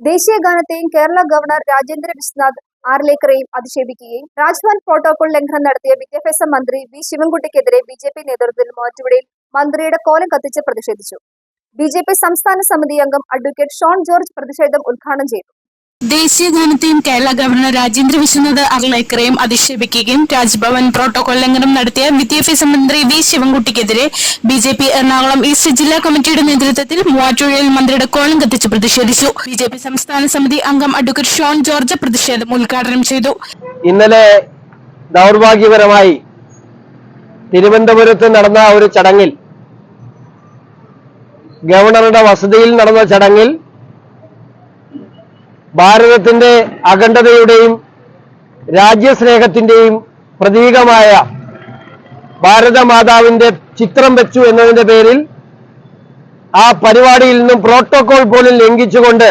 ദേശീയ ഗാനത്തെയും കേരള ഗവർണർ രാജേന്ദ്ര വിശ്വനാഥ് ആർലേക്കറെയും അധിക്ഷേപിക്കുകയും രാജ്ഭവൻ പ്രോട്ടോകോൾ ലംഘനം നടത്തിയ വിദ്യാഭ്യാസ മന്ത്രി വി ശിവൻകുട്ടിക്കെതിരെ ബി ജെ പി നേതൃത്വത്തിൽ മൂവാറ്റുപുഴയിൽ മന്ത്രിയുടെ കോലം കത്തിച്ച് പ്രതിഷേധിച്ചു. ബി ജെ പി സംസ്ഥാന സമിതി അംഗം അഡ്വക്കേറ്റ് ഷോൺ ജോർജ് പ്രതിഷേധം ഉദ്ഘാടനം ചെയ്തു. ദേശീയ ഗാനത്തെയും കേരള ഗവർണർ രാജേന്ദ്ര വിശ്വനാഥ് അർലേക്കറെയും അധിക്ഷേപിക്കുകയും രാജ്ഭവൻ പ്രോട്ടോകോൾ ലംഘനം നടത്തിയ വിദ്യാഭ്യാസ മന്ത്രി V ശിവൻകുട്ടിക്കെതിരെ B J P Ernakulam east ജില്ലാ കമ്മിറ്റിയുടെ നേതൃത്വത്തിൽ മൂവാറ്റുഴയിൽ മന്ത്രിയുടെ കോളം കത്തിച്ച് പ്രതിഷേധിച്ചു. ബി ജെ പി സംസ്ഥാന സമിതി അംഗം അഡ്വക്കേറ്റ് ഷോൺ ജോർജ് പ്രതിഷേധം ഉദ്ഘാടനം ചെയ്തു. ഇന്നലെ ദൗർഭാഗ്യപരമായി തിരുവനന്തപുരത്ത് നടന്ന ഒരു ചടങ്ങിൽ ഗവർണറുടെ വസതിയിൽ നടന്ന ചടങ്ങിൽ ഭാരതത്തിന്റെ അഖണ്ഡതയുടെയും രാജ്യസ്നേഹത്തിന്റെയും പ്രതീകമായ ഭാരതമാതാവിന്റെ ചിത്രം വെച്ചു എന്നതിന്റെ പേരിൽ ആ പരിപാടിയിൽ നിന്നും പ്രോട്ടോകോൾ പോലും ലംഘിച്ചുകൊണ്ട്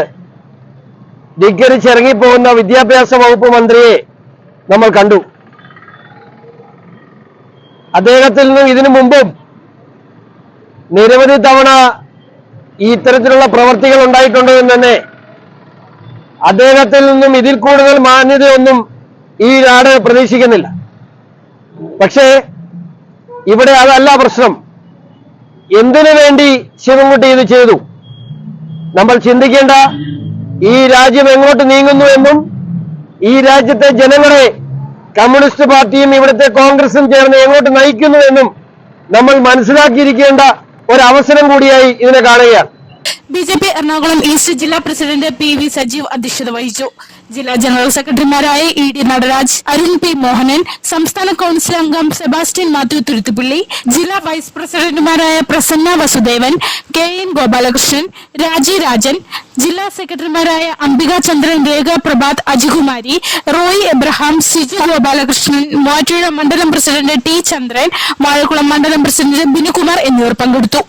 ധിക്കരിച്ചിറങ്ങിപ്പോകുന്ന വിദ്യാഭ്യാസ വകുപ്പ് മന്ത്രിയെ നമ്മൾ കണ്ടു. അദ്ദേഹത്തിൽ നിന്നും ഇതിനു മുമ്പും നിരവധി തവണ ഈ ഇത്തരത്തിലുള്ള പ്രവർത്തികൾ ഉണ്ടായിട്ടുണ്ട് എന്ന് തന്നെ അദ്ദേഹത്തിൽ നിന്നും ഇതിൽ കൂടുതൽ മാന്യതയൊന്നും ഈ നാട് പ്രതീക്ഷിക്കുന്നില്ല. പക്ഷേ ഇവിടെ അതല്ല പ്രശ്നം. എന്തിനു വേണ്ടി ശിവൻകുട്ടി ഇത് ചെയ്തു? നമ്മൾ ചിന്തിക്കേണ്ട ഈ രാജ്യം എങ്ങോട്ട് നീങ്ങുന്നു എന്നും ഈ രാജ്യത്തെ ജനങ്ങളെ കമ്മ്യൂണിസ്റ്റ് പാർട്ടിയും ഇവിടുത്തെ കോൺഗ്രസും ചേർന്ന് എങ്ങോട്ട് നയിക്കുന്നു എന്നും നമ്മൾ മനസ്സിലാക്കിയിരിക്കേണ്ട ഒരവസരം കൂടിയായി ഇതിനെ കാണുകയാണ്. B J P Ernakulam east ജില്ലാ പ്രസിഡന്റ് പി വി സജീവ് അധ്യക്ഷത വഹിച്ചു. ജില്ലാ ജനറൽ സെക്രട്ടറിമാരായ E D Nataraj Arun P Mohanan സംസ്ഥാന കൌൺസിൽ അംഗം സെബാസ്റ്റ്യൻ മാത്യു തുരുത്തുപിള്ളി ജില്ലാ വൈസ് പ്രസിഡന്റുമാരായ പ്രസന്ന വസുദേവൻ കെ എൻ ഗോപാലകൃഷ്ണൻ രാജി രാജൻ ജില്ലാ സെക്രട്ടറിമാരായ അംബിക ചന്ദ്രൻ രേഖ പ്രഭാത് അജികുമാരി റോയ് എബ്രഹാം സിജു ഗോപാലകൃഷ്ണൻ മൂവാറ്റുപുഴ മണ്ഡലം പ്രസിഡന്റ് ടി ചന്ദ്രൻ വാഴക്കുളം മണ്ഡലം പ്രസിഡന്റ് ബിനുകുമാർ എന്നിവർ പങ്കെടുത്തു.